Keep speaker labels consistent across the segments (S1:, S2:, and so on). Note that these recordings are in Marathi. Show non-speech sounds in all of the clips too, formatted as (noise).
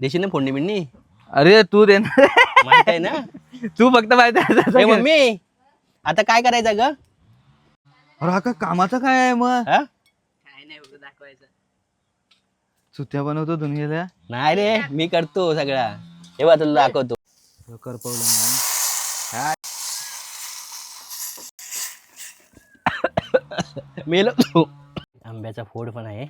S1: देशील ना फोडणी बिडणी?
S2: अरे तू दे ना.
S1: माहीत आहे ना?
S2: तू फक्त माहिती
S1: मम्मी आता काय करायचं ग?
S2: अरे हा का कामाचं काय आहे मग?
S1: हा?
S3: काय नाही बघ दाखवायचं.
S2: सुत्या बनवतो दुनियेला.
S1: नाही रे मी करतो सगळा. हे बघ तुला दाखवतो.
S2: करपवलं नाही
S1: मेलो. आंब्याचा फोड पण आहे.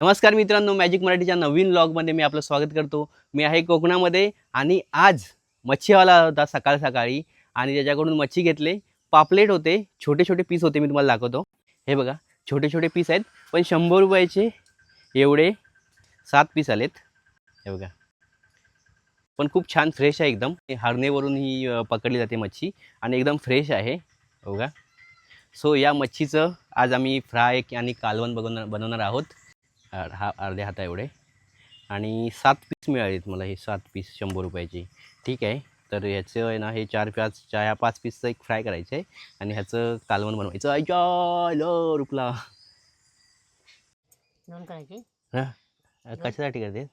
S1: नमस्कार मित्रांनो मॅजिक मराठीच्या नवीन ब्लॉगमध्ये मी आपलं स्वागत करतो. मी आहे कोकणामध्ये आणि आज मच्छीवाला होता सकाळ सकाळी आणि त्याच्याकडून मच्छी घेतले. पापलेट होते छोटे छोटे पीस होते मी तुम्हाला दाखवतो. हे बघा छोटे छोटे पीस आहेत पण शंभर रुपयाचे एवढे सात पीस आलेत. हे बघा. पण खूप छान फ्रेश आहे एकदम. हरणेवरून ही पकडली जाते मच्छी आणि एकदम फ्रेश आहे. बघा. सो या मच्छीचं आज आम्ही फ्राय आणि कालवण बनवणार बनवणार आहोत. हा अर्ध्या हाता एवढे. आणि सात पीस मिळालेत मला हे सात पीस शंभर रुपयाचे. ठीक आहे? तर ह्याचं आहे ना हे चार पाच चार ह्या पाच पीसचं एक फ्राय करायचं आहे आणि ह्याचं कालवण बनवायचं. लो रुपला.
S3: दोन करायचे?
S1: अ, कशासाठी करते?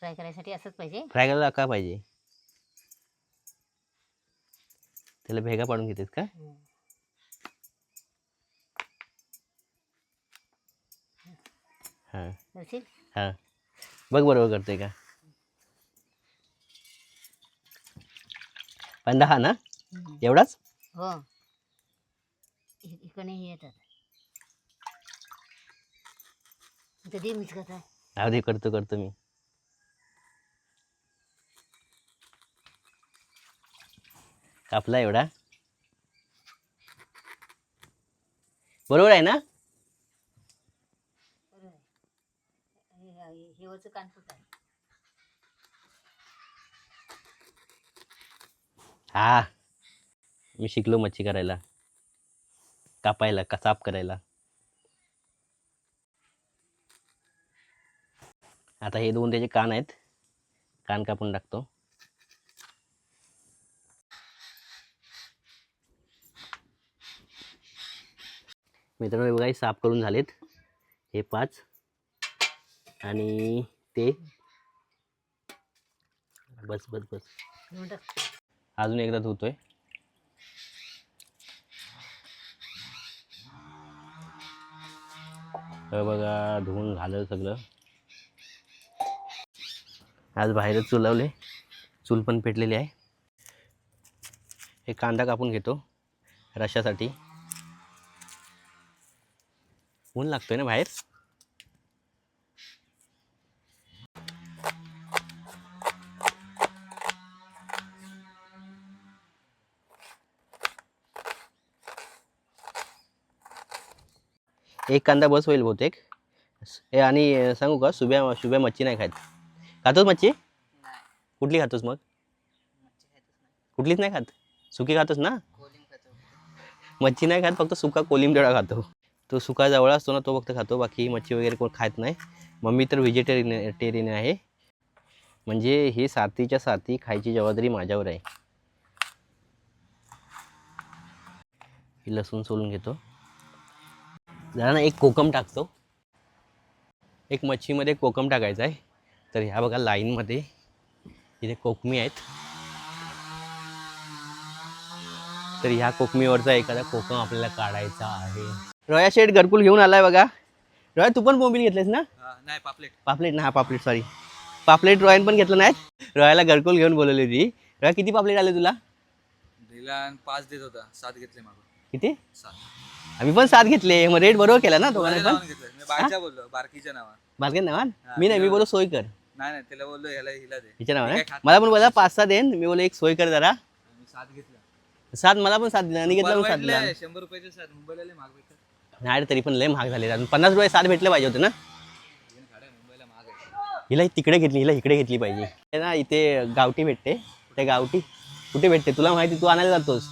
S3: फ्राय करायसाठी असंच पाहिजे?
S1: फ्राय करायला का पाहिजे? त्याला भेगा पाडून घेतेस का? हां. हां. बघ बरोबर करतोय का? पंधरा हा ना? एवढाच?
S3: हो. इ- इकडे हे येतात.
S1: राहू दे करतो करतो मी. कापला एवढा? बरोबर आहे ना?
S3: देवाचं वरचं आहे
S1: हा. मी शिकलो मच्छी करायला. कापायला का साफ करायला. आता हे दोन त्याचे कान आहेत. कान कापून टाकतो. मित्रांनो बघा साफ करून झालेत. हे पाच. आणि ते? बस बस बस. अजून एकदा धुतोय. हे बघा धुवून झालं सगळं. आज बाहेरच चुलवले चूल पण पेटलेली आहे. हे कांदा कापून घेतो रशासाठी ऊन लागतोय ना बाहेर? एक कांदा बस होईल बहुतेक. हे आणि सांगू का? सुब्या शुभ्या मच्छी नाही खात खातोस मच्छी? कुठली खातोस मग? कुठलीच नाही खात? सुकी खातोस ना? मच्छी नाही खात फक्त सुका कोलिंबडा खातो. तो सुका जवळ असतो ना तो फक्त खातो. बाकी मच्छी वगैरे कोण खात नाही. मम्मी तर व्हेजिटेरियन टेरियन आहे. म्हणजे हे साथीच्या साथी खायची जबाबदारी माझ्यावर आहे. लसूण सोलून घेतो. जरा ना एक कोकम टाकतो. एक मच्छीमध्ये कोकम टाकायचा आहे. तर ह्या बघा लाईनमध्ये इथे कोकमी आहेत. तर ह्या कोकमीवरचा एखादा कोकम आपल्याला काढायचा आहे. रोया शेठ घरकुल घेऊन आलाय बघा. रोया तू पण बोंबील घेतलेस ना?
S2: नाही पापलेट.
S1: पापलेट ना हा पापलेट सॉरी पापलेट रॉयन पण घेतलं नाहीत रोयाला घरकुल घेऊन बोलवली होती रोया किती पापलेट आले तुला?
S2: दिला पाच देत होता. सात घेतले मागून
S1: किती? आम्ही पण सात घेतले. मग रेट बरोबर केला ना दोघांना पण?
S2: बारच्या बोललो बारकीच्या नावा
S1: बारकेन ना मी नाही मी बोलो सोय कर
S2: नाही नाही त्याला बोललो ह्याला हिला दे.
S1: हिच्या
S2: खात
S1: मला पण बोला पाच सहा देन मी बोलो एक सोय कर जरा
S2: सात घेतला.
S1: सात मला पण सात दिला. आणि घेतला सात दिला.
S2: शंभर रुपयाचे सात. मुंबईला महाग भेटतात.
S1: नाही तरी पण लय महाग झाले अजून पन्नास रुपये सात भेटले पाहिजे होते ना? हिला तिकडे घेतली हिला इकडे घेतली पाहिजे. ना इथे गावठी भेटते. त्या गावठी? कुठे भेटते? तुला माहिती तू आणायला जातोस.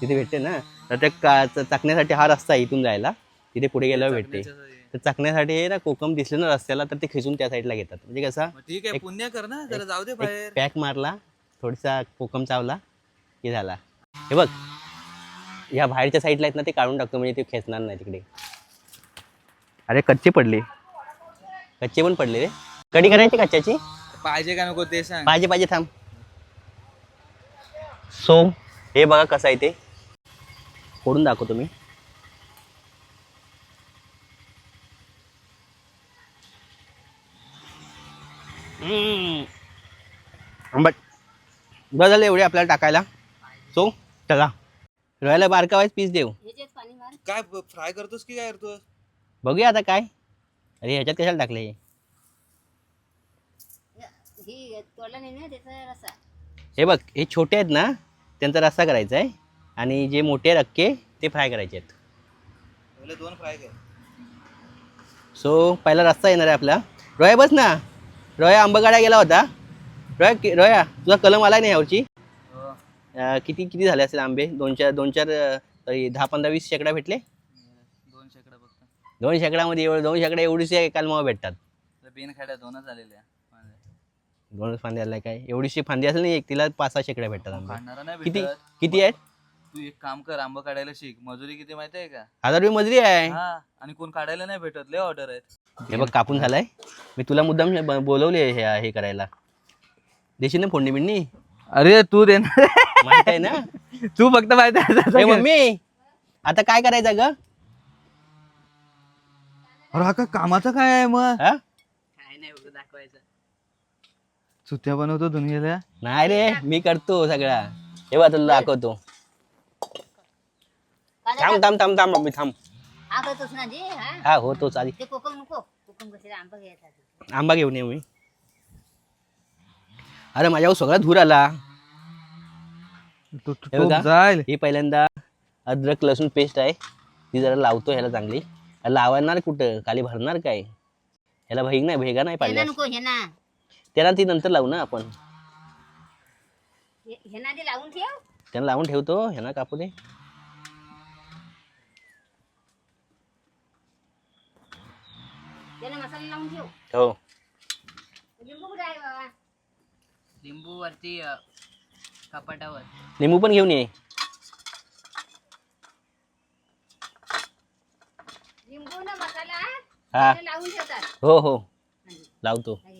S1: तिथे भेटते ना? तर त्या का चाकण्यासाठी हा रस्ता आहे इथून जायला. तिथे पुढे गेल्यावर भेटते. तर चाकण्यासाठी हे ना कोकम दिसले ना रस्त्याला तर ते खिचून त्या साईडला घेतात. म्हणजे कसा
S2: ठीक आहे पुण्य कर ना जरा जाऊ दे बाहेर.
S1: पॅक मारला थोडासा कोकम चावला की झाला. हे बघ ह्या बाहेरच्या साईडला आहेत ना ते काढून टाकतो म्हणजे ते खेचणार नाही तिकडे. अरे कच्चे पडले. कच्चे पण पडले रे. कढी करायची कच्च्याची?
S2: पाहिजे का नको ते सांग.
S1: पाहिजे पाहिजे थांब. सो हे बघा कसं आहे ते. फोडून दाखवतो मी हम्म. आंबट बरं झालं एवढे आपल्याला टाकायला. सो चला. रोयाला बारका वाईज पीस देऊ.
S3: ह्याच्यात पाणी मार.
S2: काय फ्राय करतोस की काय करतोस
S1: बघूया आता काय. अरे ह्याच्यात कशाला टाकले हे?
S3: ही तोडला नाही ना त्याचा रसा
S1: हे बघ हे छोटे आहेत ना त्यांचा रस्सा करायचा आहे आणि जे मोठे अक्के ते फ्राय करायचे आहेत.
S2: पहिले दोन फ्राय कर.
S1: सो पहिला रस्सा येणार आहे आपला. रोया बस ना. रोया आंबगाड्या गेला होता. रोया रोया तुझा कलम आलाय ना यावरची?
S2: हो.
S1: किती किती झाले असेल आंबे? दोन चार दोन चार तरी दहा पंधरा वीस शेकडा भेटले?
S2: दोन शेकडा फक्त.
S1: दोन शेकडामध्ये एवढं दोन शेकडा एवढीशे कालमावा भेटतात.
S2: बिन खाड्या दोनच झालेल्या
S1: दोन फांदे आलाय काय? एवढीशी फांदी असेल ना एक तिला पाच सहा शेकडा भेटतात
S2: नाही
S1: किती किती आहेत?
S2: तू एक काम कर आंबा काढायला शिक. मजुरी किती माहिती आहे का?
S1: हजार रुपये मजुरी आहे.
S2: हा आणि कोण काढायला नाही भेटत लय ऑर्डर आहेत.
S1: हे बघ कापून झालाय. मी तुला मुद्दाम हे ब- बोलवले हे हे करायला. देशील ना फोडणी बिडणी?
S2: अरे तू
S1: माहीत आहे ना?
S2: तू फक्त माहिती
S1: मम्मी आता काय करायचं ग?
S2: अरे हा का कामाचं काय आहे मग?
S1: हा?
S3: काय नाही एवढं दाखवायचं.
S2: चुत्या बनवतो दुनियेला.
S1: नाही रे मी करतो सगळा. हे बघ तुला दाखवतो. थांब थांब थांब थांब मम्मी थांब.
S3: हा करतोस ना जे हा?
S1: हा हो तोच आधी.
S3: ते कोकम नको कोकम कसे आंबा घ्यायचा
S1: आंबा घेऊन ये मी. अरे माझ्यावर सगळा धूर आला.
S2: तू
S1: हे बघा.
S2: जाईल.
S1: ही पहिल्यांदा अद्रक लसूण पेस्ट आहे. ती जरा लावतो ह्याला चांगली. लावणार कुठं? खाली भरणार काय? ह्याला भैग नाही भेगा नाही
S3: हे
S1: पाहिजे
S3: नको हे ना.
S1: त्याला ती नंतर लावू ना आपण.
S3: हे हे ना लावून ठेव.
S1: त्यांना लावून ठेवतो ह्यांना कापू दे.
S3: त्याला मसाला लावून ठेव.
S1: हो.
S3: लिंबू कुठे आहे बाबा.
S4: लिंबू वरती अ, कपाटावर.
S1: लिंबू पण घेऊन ये.
S3: लिंबू ना मसाला
S1: हा.
S3: त्याला लावून ठेवतात.
S1: हो हो. लावतो.
S3: अरे,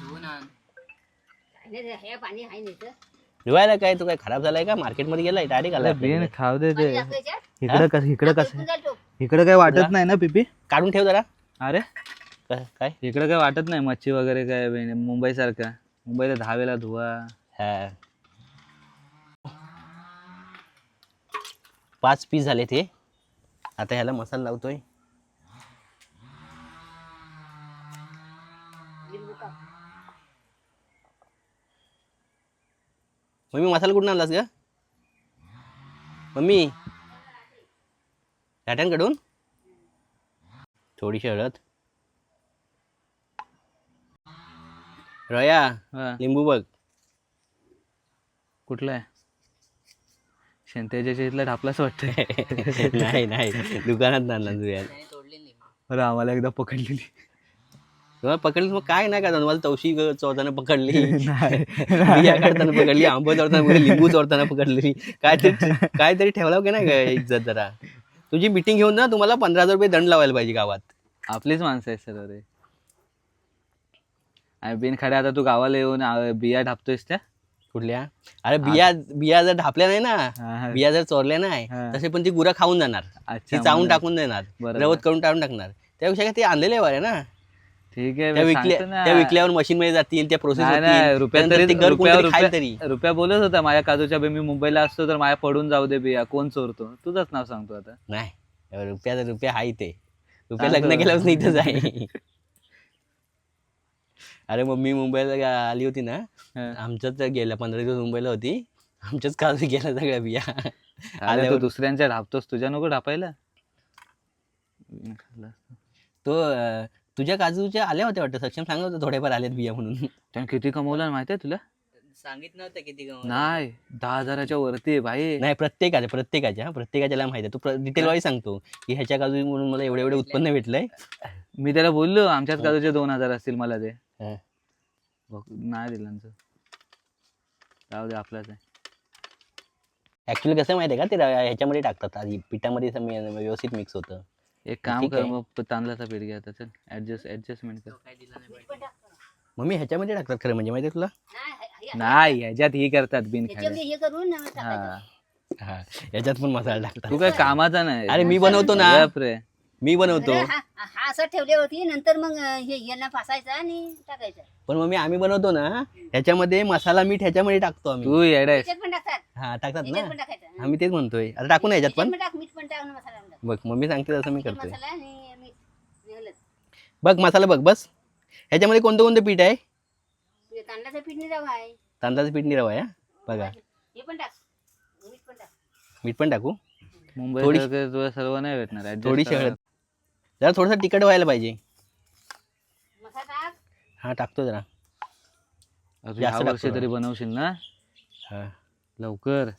S4: धुवून आण.
S3: काय नाही रे, हे पाणी आहे नाही तर
S1: धुवायला काय? तू काय खराब झालाय का? मार्केटमध्ये गेलाय? डायरेक्ट आला
S2: बिन
S1: आपल्याकडे.
S2: खाऊ दे
S3: पाणी
S2: ते.
S3: टाकतो याच्यात.
S2: इकडं कसं इकडं
S3: हा,
S2: कसं
S3: तो.
S2: इकडं काय वाटत? नाही ना पिपी?
S1: काढून ठेव जरा.
S2: अरे.
S1: काय
S2: इकडं काय वाटत नाही मच्छी वगैरे काय मुंबई सारखं मुंबईला वेळा धुवा.
S1: हा. पाच पीस झाले ते आता ह्याला मसाला लावतोय. मम्मी मसाला कुठून आणलास ग? मम्मी. घाट्यांकडून थोडीशी हळद. रया लिंबू बघ.
S2: कुठलं आहे? शेंत्याच्या इथला ढापलाच वाटतंय. (laughs)
S1: नाही नाही. दुकानात आणला
S4: लिंबू
S2: अरे आम्हाला एकदा पकडलेली.
S1: तुम्हाला पकडली मग काय नाही का तुम्हाला तवशी ग- चोरताना पकडली. (laughs)
S2: नाही.
S1: बिया काढताना पकडली आंबा चोरताना पकडली लिंबू चोरताना पकडली. काहीतरी काहीतरी ठेवला की नाही इज्जत जरा? तुझी मिटिंग घेऊन ना तुम्हाला पंधरा हजार रुपये दंड लावायला पाहिजे गावात
S2: आपलीच माणसं आहेत सर रे आणि बिन खाड्या आता तू गावाला येऊन आ, बिया ढापतोयस त्या
S1: कुठल्या अरे बिया बिया जर ढापल्या नाही ना
S2: हा, हा.
S1: बिया जर चोरल्या नाही
S2: हा.
S1: तसे पण ती गुरा खाऊन जाणार
S2: अच्छा
S1: ती चावून
S2: म्हणून.
S1: टाकून देणार
S2: बरोबर.
S1: रवत करून टाळून टाकणार त्यापेक्षा काय ते आणलेले वारे ना
S2: ठीक आहे
S1: त्या
S2: मी
S1: विकल्या
S2: सांगतो ना.
S1: त्या विकल्यावर मशीन मध्ये जातील त्या प्रोसेस
S2: नाही नाही रुपया तरी रुपया रुपया
S1: तरी.
S2: रुपया बोलत होता माझ्या काजूच्या बी मी मुंबईला असतो तर माझ्या पडून जाऊ दे बिया कोण चोरतो? तुझंच नाव सांगतो आता.
S1: नाही रुपया रुपया हाय ते. रुपया
S2: सांगतो.
S1: लग्न केल्यापासून इथंच आहे अरे मम्मी मुंबईला गा- आली होती ना
S2: हा.
S1: आमच्याच गेल्या पंधरा दिवस मुंबईला होती. आमच्याच काजू गेल्या सगळ्या बिया.
S2: अरे तू
S1: आल्यावर-
S2: दुसऱ्यांच्या ढापतोस तुझ्या नको ढापायला
S1: तो अं, तुझ्या काजूच्या आल्या होत्या वाटतं? सक्षम सांगत होतं थोडेफार आलेत बिया म्हणून.
S2: त्याने किती कमवलं माहिती आहे तुला?
S4: सांगितलं नव्हतं किती.
S2: नाही दहा हजाराच्या वरती आहे भाई
S1: नाही प्रत्येकाच्या प्रत्येकाच्या हा, प्रत्येकाच्याला माहिती आहे. तू डिटेल वाईज सांगतो की ह्याच्या काजू म्हणून मला एवढे एवढे उत्पन्न भेटलंय.
S2: मी त्याला बोललो आमच्याच काजूचे दोन हजार असतील मला ते.
S1: हा.
S2: बघ, नाही दिलं आमचं. जाऊ दे आपलाच आहे.
S1: ऍक्च्युली कसं माहिती आहे का? ते र- ह्याच्यामध्ये टाकतात. आधी पिठामध्ये असं मे- व्यवस्थित मिक्स होतं.
S2: एक काम
S1: ठीक
S2: कर
S1: आहे.
S2: मग तांदळाचा पीठ घ्या आता चल. ऍडजस्ट ऍडजस्टमेंट कर.
S1: मम्मी ह्याच्यामध्ये टाकतात खरं म्हणजे माहिती तुला?
S3: नाही,
S2: ह्याच्यात ही करतात बिन
S3: ह्याच्यामध्ये हे करून.
S2: हा.
S1: हा. याच्यात पण मसाला टाकतात.
S2: तू काय कामाचा नाही.
S1: अरे मी बनवतो ना.
S2: बापरे.
S1: मी बनवतो.
S3: अरे, हा हा असं ठेवले होती. नंतर मग अं, हे यांना फासायचं आणि टाकायचं.
S1: पण मम्मी आम्ही बनवतो ना ह्याच्यामध्ये मसाला मीठ ह्याच्यामध्ये टाकतो आम्ही.
S2: तू येडायस
S3: याच्यात पण टाकतात.
S1: हा टाकतात ना.
S3: याच्यात पण टाकायचं.
S1: आम्ही तेच म्हणतोय. आता टाकू ना ह्याच्यात
S3: याच्यात
S1: पण?
S3: पण टाक मीठ पण टाक आणि मसाला पण टाक.
S1: बघ मम्मी सांगते तसं मी करतोय.
S3: मसाला आणि मीठ. आणि हळद.
S1: बघ मसाला बघ बस. ह्याच्यामध्ये कोणतं कोणतं पीठ आहे?
S3: हे तांदळाचं पीठ नाही रवा आहे.
S1: तांदळाचं पीठ नाही रवा आहे हा? बघा.
S3: हे पण टाक. मीठ पण टाक.
S1: मीठ पण टाकू?
S2: मुंबई
S1: थोडी-
S2: सारखं तुला सर्व नाही भेटणार. adjust
S1: थोडीशी
S2: करावं
S1: हळद. जरा थोडंसं तिखट व्हायला पाहिजे.
S3: मसाला टाक.
S1: हा टाकतो जरा.
S2: अजून
S1: जास्त
S2: ह्या वर्षी
S1: टाकतो
S2: तरी बनवशील ना?
S1: हा.
S2: लवकर.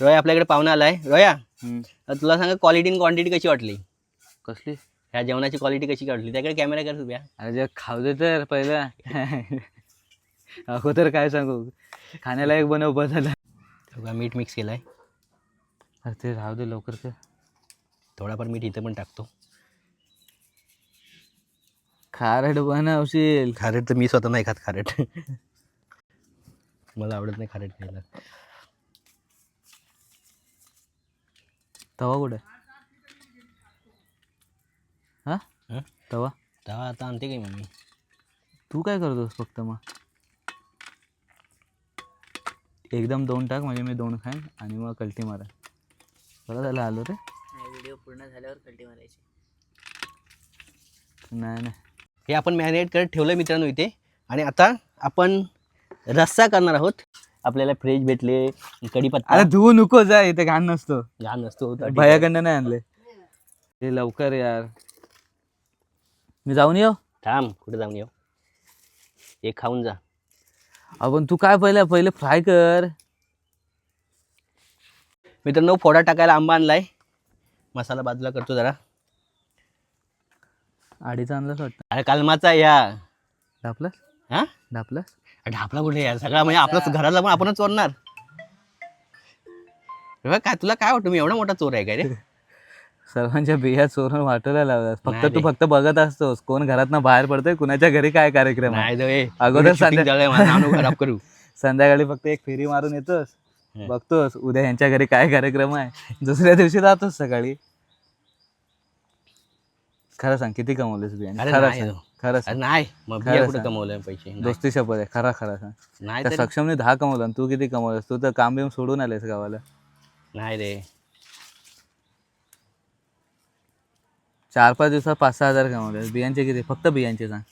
S1: रोया आपल्याकडे पाहुणा आलाय. रोया
S2: हम्म.
S1: तुला सांगा क्वालिटी आणि क्वांटिटी कशी वाटली?
S2: कसली?
S1: ह्या जेवणाची क्वालिटी कशी वाटली? त्याकडे कॅमेरा कर तुझ्या
S2: अरे जे खाऊ दे तर पहिला. अगोदर काय सांगू? खाण्याला एक बनव बस झाला
S1: बघा मीठ मिक्स केलाय.
S2: अरे ते राहू दे लवकर कर
S1: थोडाफार मीठ इथं पण टाकतो.
S2: खारट बनवशील.
S1: खारेट तर मी स्वतः नाही खात खारेट. मला आवडत नाही खारेट खायला.
S2: तवा कुठे? हा?
S1: हं?
S2: तवा?
S1: तेव्हा आता आणते काय मम्मी?
S2: तू काय करतोस फक्त मग? एकदम दोन टाक म्हणजे मी दोन खाईन आणि मग कल्टी मारा बरं झालं आलो रे?
S4: नाही व्हिडिओ पूर्ण झाल्यावर कल्टी मारायची.
S2: नाही नाही.
S1: हे आपण मॅरिनेट करत ठेवलं मित्रांनो इथे. आणि आता आपण रस्सा करणार आहोत. आपल्याला फ्रेश भेटले कढीपत्ता.
S2: अरे धुवू नको जा इथे घाण नसतो.
S1: घाण नसतो.
S2: भयाकडनं नाही आणले ते लवकर यार. मी जाऊन येऊ?
S1: थांब कुठे जाऊन येऊ? एक खाऊन जा.
S2: आपण तू काय पहिलं पहिले फ्राय कर.
S1: मित्रांनो फोडा टाकायला आंबा आणलाय. मसाला बाजूला करतो जरा.
S2: आडीचा आणलाच वाटतं.
S1: अरे कालमाचा या.
S2: ढापलास
S1: हा?
S2: ढापलास
S1: ढापला कुठे यार? सगळा म्हणजे आपला घराला पण आपणच चोरणार. हे बघ, काय तुला काय वाटतं? मी एवढा मोठा चोर आहे काय रे? (laughs)
S2: सर्वांच्या बिया चोरून वाटायला लावतात फक्त
S1: नाही
S2: तू
S1: रे.
S2: फक्त बघत असतोस कोण घरातनं बाहेर पडतोय कुणाच्या घरी काय कार्यक्रम आहे.
S1: नाही दे, ए.
S2: अगोदर
S1: shooting
S2: सांगा.
S1: माझं खराब करू. (laughs)
S2: संध्याकाळी फक्त एक फेरी मारून येतोस
S1: हं.
S2: बघतोस उद्या यांच्या घरी काय कार्यक्रम आहे. दुसऱ्या दिवशी जातोस सकाळी. खरं सांग किती कमवलेस बियाणे
S1: अरे
S2: खरं
S1: नाही
S2: सांग
S1: हो.
S2: खरं
S1: अरे
S2: सांग
S1: नाही मग
S2: खरं
S1: बिया कुठे
S2: सांग.
S1: कमवलंय पैसे? नाही.
S2: दोस्ती शपथ आहे खरा खरा सांग.
S1: नाही
S2: त्या
S1: तरी-
S2: सक्षमने दहा कमवलं आणि तू किती कमवलंस तू तर काम बिम सोडून आलेस गावाला.
S1: नाही रे.
S2: चार पाच दिवसात पाच सहा हजार कमवले बियांचे किती? फक्त बियांचे सांग.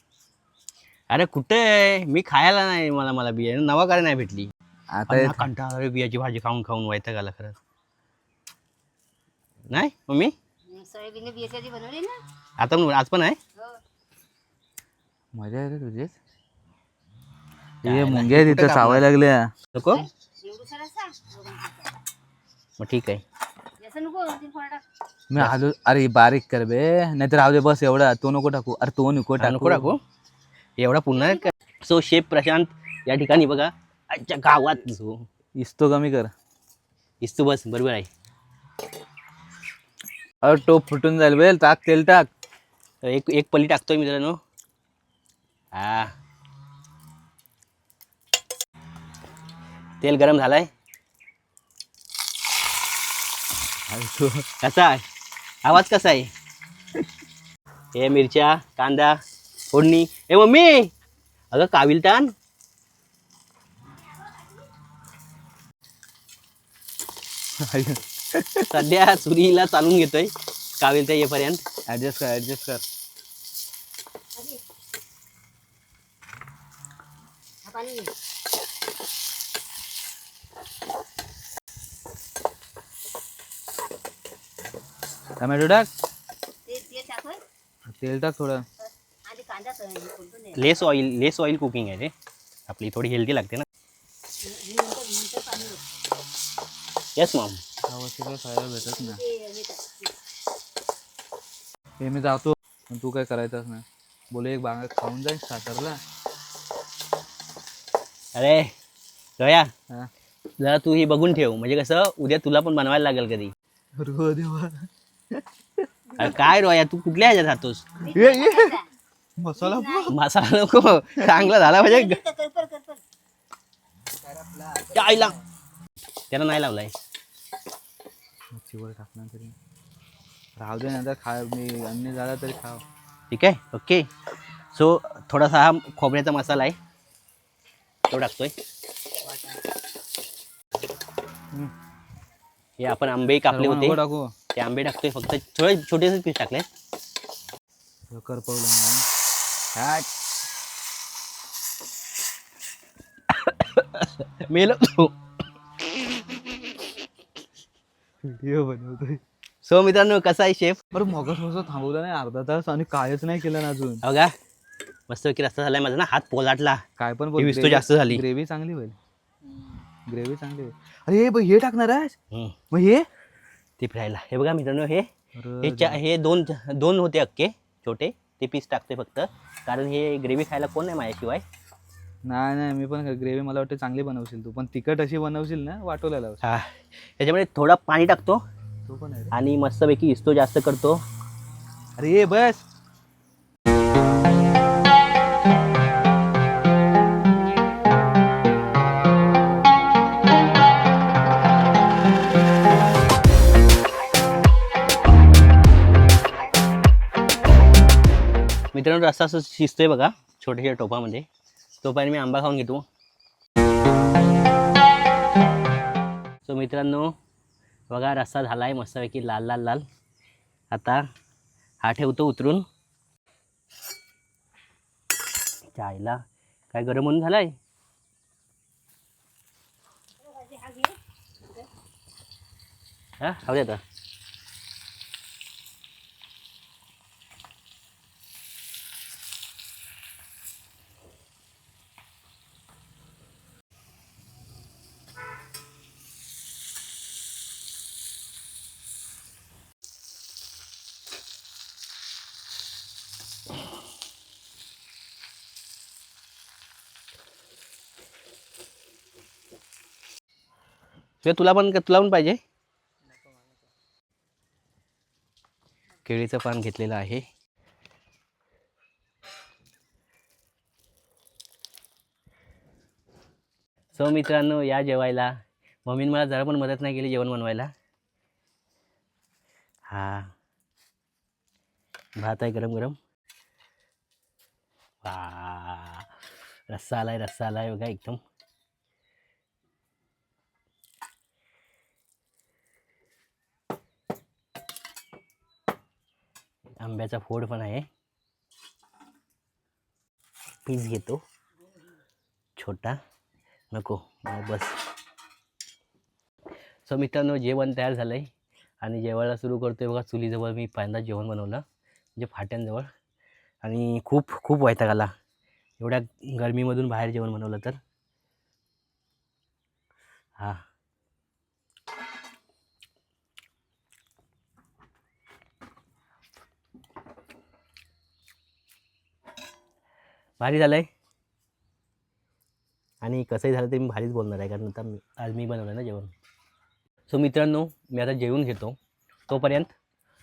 S1: अरे कुठे आहे? मी खायला नाही मला मला बिया. नवा काय नाही भेटली.
S2: आता
S1: कंटाळा रे बियाची भाजी खाऊन खाऊन वैताग आला खरंच. नाही? मम्मी?
S3: सोयाबीन बियाची बनवली ना?
S1: आता पण आज पण आहे?
S3: हो.
S2: मजा आहे रे तुझीच हे मुंग्या तिथं? चावायला लागल्या.
S1: नको? मग ठीक आहे.
S3: टाक.
S2: मी आलो अरे बारीक कर बे. नाहीतर राहू दे बस एवढा. तो नको टाकू. अरे तो नको
S1: हा, नको
S2: टाकू.
S1: टाकू. एवढा पुन्हा सो शेफ प्रशांत या ठिकाणी बघा. आजच्या गावात. जो
S2: इस्तो कमी कर.
S1: इस्तू बस बरोबर आहे.
S2: अरे टोप फुटून जाईल बेल टाक तेल टाक.
S1: एक एक पली टाकतोय मित्रांनो. हा. तेल गरम झालाय. कसा आहे? आवाज कसा आहे? हे मिरच्या कांदा फोडणी. ए मम्मी! अगं काविलतान सध्या सुरीला चालून घेतोय. काविलता येईपर्यंत
S2: ऍडजस्ट कर ऍडजस्ट कर
S3: हा पाणी घे.
S2: टमॅटो टाक
S3: ते ते टाक होय.
S2: तेल टाक थोडं
S3: आधी कांदा क- हे करून दे.
S1: Less oil less oil cooking आहे रे आपली थोडी हेल्दी लागते ना
S3: नंतर नंतर पाणी घे.
S1: येस मॉम
S2: ह्या वर्षी काय खायला भेटत नाही
S3: ते हे टाक.
S2: हे मी जातो. पण तू काय करायचंच नाही. बोले एक बांगा खाऊन जाईन सातारला.
S1: अरे रया
S2: हा?
S1: जरा तू ही बघून ठेव. म्हणजे कसं उद्या तुला पण बनवायला लागेल कधी.
S2: अरे हो देवा.
S1: अरे काय रोया तू कुठल्या ह्याच्यात राहतोस?
S2: ये, ये. मसाला
S1: मसाला नको. चांगला झाला म्हणजे
S3: कर कर कर कर
S1: काय लाव त्यानं नाही लावलाय.
S2: मच्छीवर टाकणार तरी. राहू दे नंतर खा मी अन्य झाला तरी खाव
S1: ठीक आहे? ओके. सो थोडासा हा खोबऱ्याचा मसाला आहे. तो टाकतोय. हे आपण आंबे कापले
S2: सर्व
S1: होते.
S2: टाकू.
S1: ते आंबे टाकतोय. फक्त थोडे छोटेसे पीस टाकले
S2: करपवलं नाही ह्याट. (coughs)
S1: मेलो.
S2: व्हिडिओ बनवतोय.
S1: सो मित्रांनो कसा आहे शेफ?
S2: बरं मग थांबवलं नाही अर्धा तास आणि कायच नाही केलं ना अजून.
S1: बघा मस्तपैकी रस्ता झालाय माझा ना हात पोलाटला.
S2: काय पण
S1: ही विस्तू जास्त झाली.
S2: ग्रेव्ही चांगली होईल. ग्रेव्ही चांगली होईल. अरे हे बघ, हे टाकणार आहेस
S1: हम्म,
S2: मग हे?
S1: ते फिरायला. हे बघा मित्रांनो हे हे चा हे दोन दोन होते अक्के छोटे. ते पीस टाकते फक्त. कारण हे ग्रेव्ही खायला कोण नाही माझ्याशिवाय.
S2: नाही नाही मी पण ग्रेव्ही मला वाटतं चांगली बनवशील तू. पण तिखट अशी बनवशील ना वाटवला लावशील
S1: हा. त्याच्यामध्ये थोडा पाणी टाकतो. आणि मस्तपैकी इस्तो जास्त करतो.
S2: अरे बस.
S1: मित्रांनो रस्ता असं शिजतोय बघा छोट्याशा टोपामध्ये. तोपर्यंत मी आंबा खाऊन घेतो. सो मित्रांनो बघा रस्सा झाला आहे मस्तपैकी लाल लाल लाल. आता हा ठेवतो उतरून. चायला. काय गरम होऊन आहे हा खाऊ दे आता. किंवा तुला पण तुला पण पाहिजे? केळीचं पान घेतलेलं आहे. सो मित्रांनो या जेवायला. मम्मीने मला जरा पण मदत नाही केली जेवण बनवायला. हा. भात आहे गरम गरम. वा. रस्सा आलाय रस्सा आलाय बघा एकदम. आंब्याचा फोड पण आहे. पीस घेतो. छोटा. नको. बस. सो मित्रांनो जेवण तयार झालं आहे आणि जेवायला सुरू करतो आहे बघा. चुलीजवळ मी पहिल्यांदा जेवण बनवलं. म्हणजे फाट्यांजवळ. आणि खूप खूप वैताग आला. एवढ्या गरमीमधून बाहेर जेवण बनवलं तर. हां. भारी झालं आहे आणि कसंही झालं तरी मी भारीच बोलणार आहे कारण आता मी आज मी बनवलं ना जेवण. सो मित्रांनो मी आता जेवून घेतो. तोपर्यंत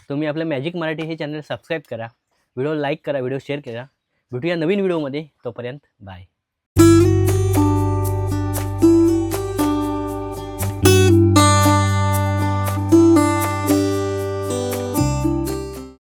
S1: तुम्ही आपलं मॅजिक मराठी हे चॅनल सबस्क्राईब करा व्हिडिओ लाईक करा व्हिडिओ शेअर करा. भेटूया नवीन व्हिडिओमध्ये तोपर्यंत बाय